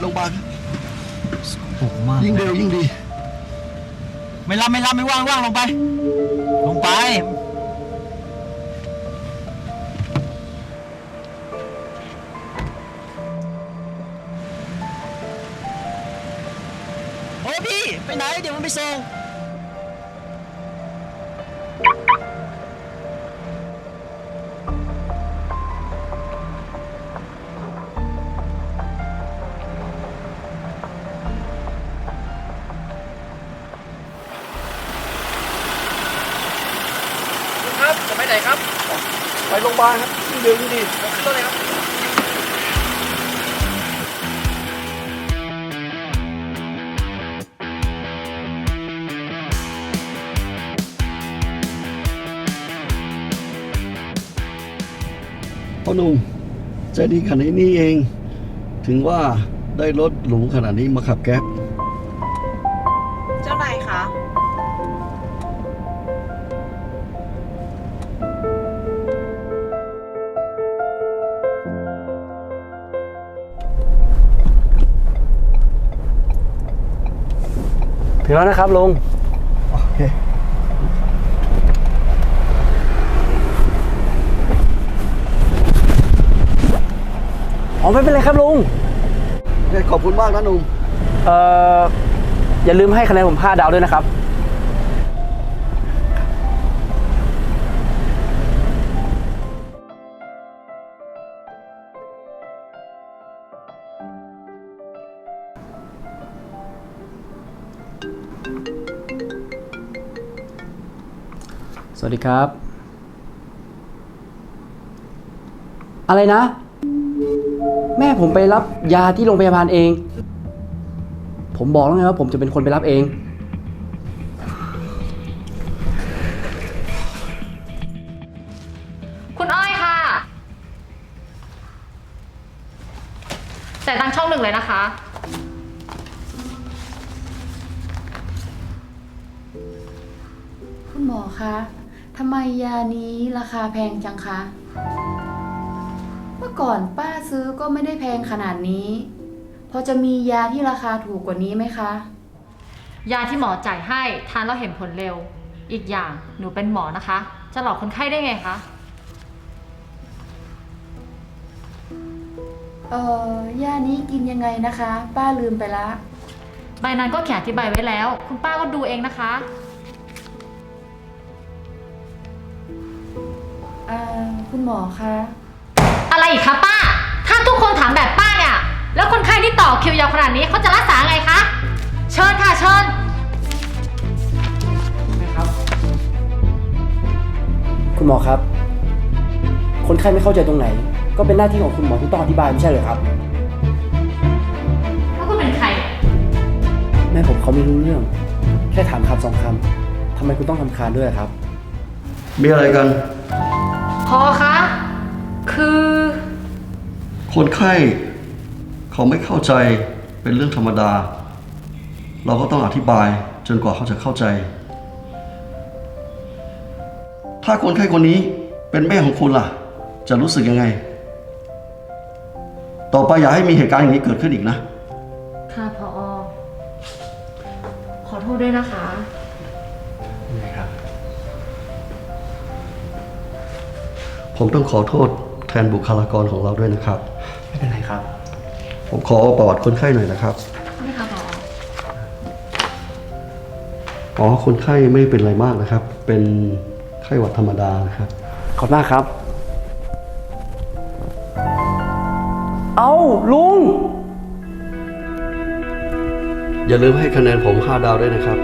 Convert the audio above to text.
โรงพยาบาลปลุกมากยิ่งเร็วยิ่งดี ไม่รับไม่รับไม่ว่างว่างลงไป ลงไป โอ้พี่ ไปไหน เดี๋ยวมันไปส่ง ไปไหนครับ ไปโรงพยาบาลครับยิ่งเร็วยิ่งดีผมขึ้นต้นเลยครับพ่อหนุ่มใจดีขนาดนี้เอง ถึงว่าได้รถหรูขนาดนี้มาขับแก๊ปเจ้านายคะ ถึงแล้วนะครับลุงโอเคอ๋อไม่เป็นไรครับลุงโอเคขอบคุณมากนะหนุ่มเอ่ออย่าลืมให้คะแนนผม5ดาวด้วยนะครับ สวัสดีครับ อะไรนะ แม่ผมไปรับยาที่โรงพยาบาลเอง ผมบอกแล้วไงว่าผมจะเป็นคนไปรับเอง คุณอ้อยค่ะ แต่ายตังค์ช่องหนึ่งเลยนะคะ คุณหมอคะทำไมยานี้ราคาแพงจังคะ เมื่อก่อนป้าซื้อก็ไม่ได้แพงขนาดนี้ พอจะมียาที่ราคาถูกกว่านี้ไหมคะ ยาที่หมอจ่ายให้ทานแล้วเห็นผลเร็ว อีกอย่างหนูเป็นหมอนะคะ จะหลอกคนไข้ได้ไงคะ เอ่อยานี้กินยังไงนะคะ ป้าลืมไปละ ใบนั้นก็เขียนอธิบายไว้แล้ว คุณป้าก็ดูเองนะคะ คุณหมอคะ อะไรอีกคะป้า ถ้าทุกคนถามแบบป้าเนี่ย แล้วคนไข้ที่ต่อคิวยาวขนาดนี้เขาจะรักษาไงคะ เชิญค่ะเชิญคุณหมอครับ คนไข้ไม่เข้าใจตรงไหน ก็เป็นหน้าที่ของคุณหมอที่ต้องอธิบายไม่ใช่เหรอครับ แล้วคุณเป็นใคร แม่ผมเขาไม่รู้เรื่อง แค่ถามคำสองคำทำไมคุณต้องทำคานด้วยครับ มีอะไรกัน พอคะ คือ คนไข้เขาไม่เข้าใจเป็นเรื่องธรรมดา เราก็ต้องอธิบายจนกว่าเขาจะเข้าใจ ถ้าคนไข้คนนี้เป็นแม่ของคุณล่ะ จะรู้สึกยังไง ต่อไปอย่าให้มีเหตุการณ์อย่างนี้เกิดขึ้นอีกนะ ค่ะพอขอโทษด้วยนะคะ ผมต้องขอโทษแท นบุคลากรของเราด้วยนะครับ ไม่เป็นไรครับ ผมขอประวัติคนไข้หน่อยนะครับนี่ค่ะพออ๋อ คนไข้ไม่เป็นไรมากนะครับ เป็นไข้หวัดธรรมดานะครับ ขอบคุณมากครับ เอาลุง อย่าลืมให้คะแนนผม 5 ดาวด้วยนะครับ